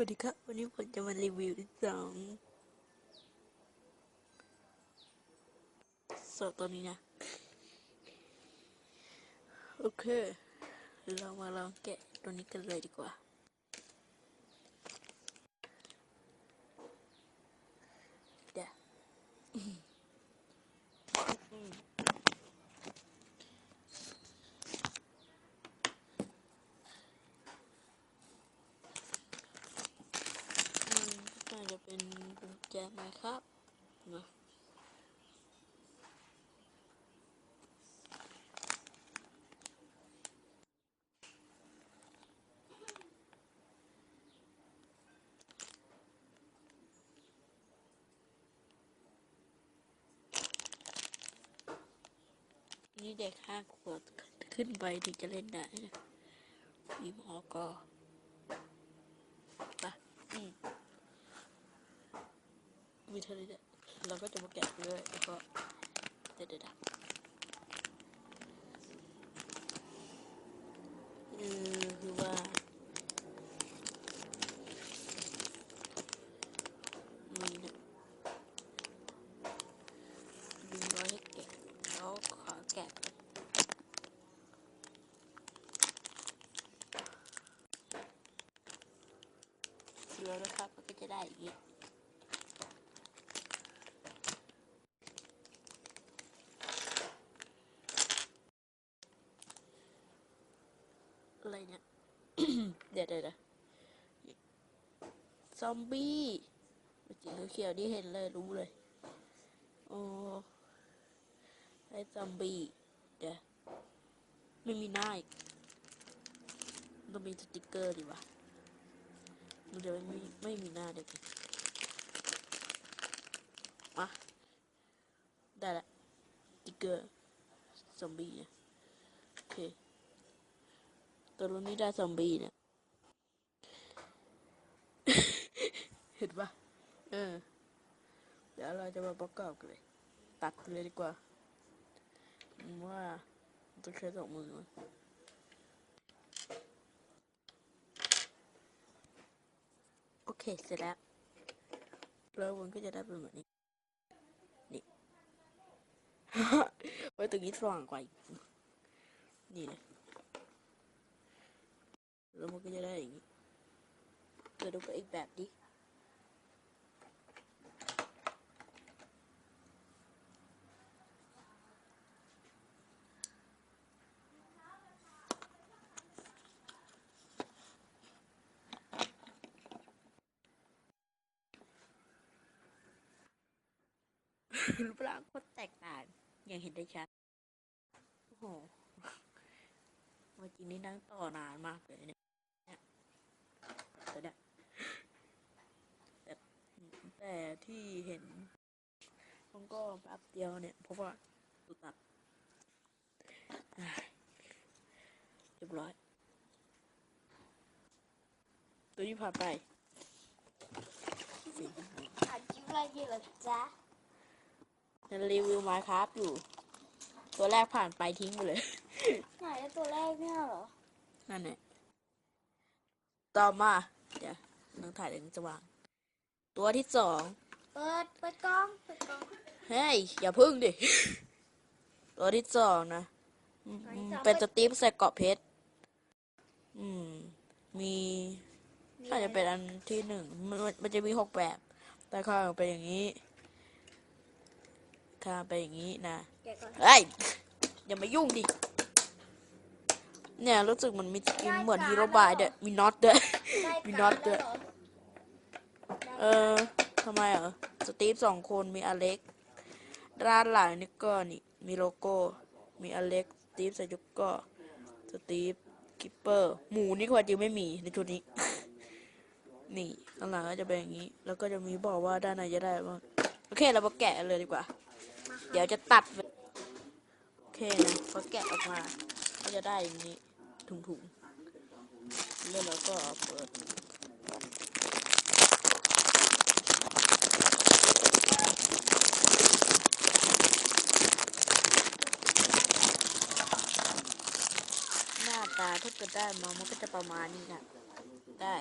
วัสดีครับ วันนี้ผมจะมารีวิวสองสอบตัวนี้นะ โอเค เรามาลองแกะตัวนี้กันเลยดีกว่า เดี๋ยวอืมอืมน่าจะ เป็นกุญแจไหมครับนะนี่เด็กห้าขวบขึ้นไปถึงจะเล่นได้นะมีหมอกอปะอืม มีเท่านี้แหละเราก็จะมาแกะไปด้วยแล้วก็เดี๋ยวเดี๋ยวเดี๋ยวเอคือว่ามีนะดึงร้อยให้แกะแล้วขอแกะก่อนเดี๋ยวนะครับมันก็จะได้อย่างนี้ อะไรเนี่ย เดี๋ยวเดี๋ยวเดี๋ยวซอมบี้เมื่อกี้เขียวนี่เห็นเลยรู้เลย โอ้ไอ้ซอมบี้เดี๋ยวไม่มีหน้าอีกต้องมีสติกเกอร์ดีวะมันจะไม่มีไม่มีหน้าเด็กมาได้ละสติกเกอร์ซอมบี้เนี่ยโอเคตัวนี้ได้ซอมบี้เนี่ย เห็นปะเออ เดี๋ยวเราจะมาประกอบกันเลย ตัดเลยดีกว่า ว่าต้องใช้สองมือมั้งโอเค เสร็จแล้ว แล้วมันก็จะได้เป็นแบบนี้ นี่ ไว้ตรงนี้สว่างกว่าอีก นี่เลยแล้วมันก็จะได้อย่างนี้เดี๋ยวดูกับอีกแบบดิ รูปร่างโคตรแตกต่างอย่างเห็นได้ชัด โอ้โหเมื่อกี้นี้นั่งต่อนานมากเลยเนี่ยแต่เนี่ยแต่แต่ที่เห็นมันก็แป๊บเดียวเนี่ย เพราะว่าตุตัดเรียบร้อย ตัวนี้ผ่านไปสี่อัดคลิปอะไรอยู่เหรอ จ๊ะนันรีวิวมาครับอยู่ ตัวแรกผ่านไปทิ้งไปเลย ไหนแล้วตัวแรกเนี่ยเหรอ นั่นแหละต่อมา เดี๋ยวน้องถ่ายเดี๋ยวจะวาง ตัวที่สอง เปิด เปิดกล้อง เปิดกล้องเฮ้ย อย่าพึ่งดิ ตัวที่สองนะอืมตัวที่สองเป็นสตีฟใส่เกาะเพชร อืม มีน่าจะเป็นอันที่หนึ่งมันมันมันจะมีหกแบบ แต่ข้างเป็นอย่างนี้ ข้างเป็นอย่างนี้นะแกะก่อนเฮ้ยอย่ามายุ่งดิ เนี่ยรู้สึกมันมีสกินเหมือนฮีโร่บายเด้อมีน็อตเด้อได้มีการน็อตด้แล้ววยเหรอเออทำไมเหรอสตีฟสองคนมีอเล็กด้านหลังนี่ก็นี่มีโลโก้ มีอเล็กสตีฟใส่ยุกก็สตีฟคิปเปอร์ หมูนี่ควรจริงไม่มีในชุดนี้ นี่ข้างหลังก็จะเป็นอย่างนี้ แล้วก็จะมีบอกว่าด้านในจะได้บ้างโอเค เรามาแกะเลยดีกว่า เดี๋ยวจะตัด โอเคนะพอแกะออกมา ก็จะได้อย่างนี้ถุงๆ แล้วเราก็เปิดหน้าตาถ้าเกิดได้มามันก็จะประมาณนี้นะได้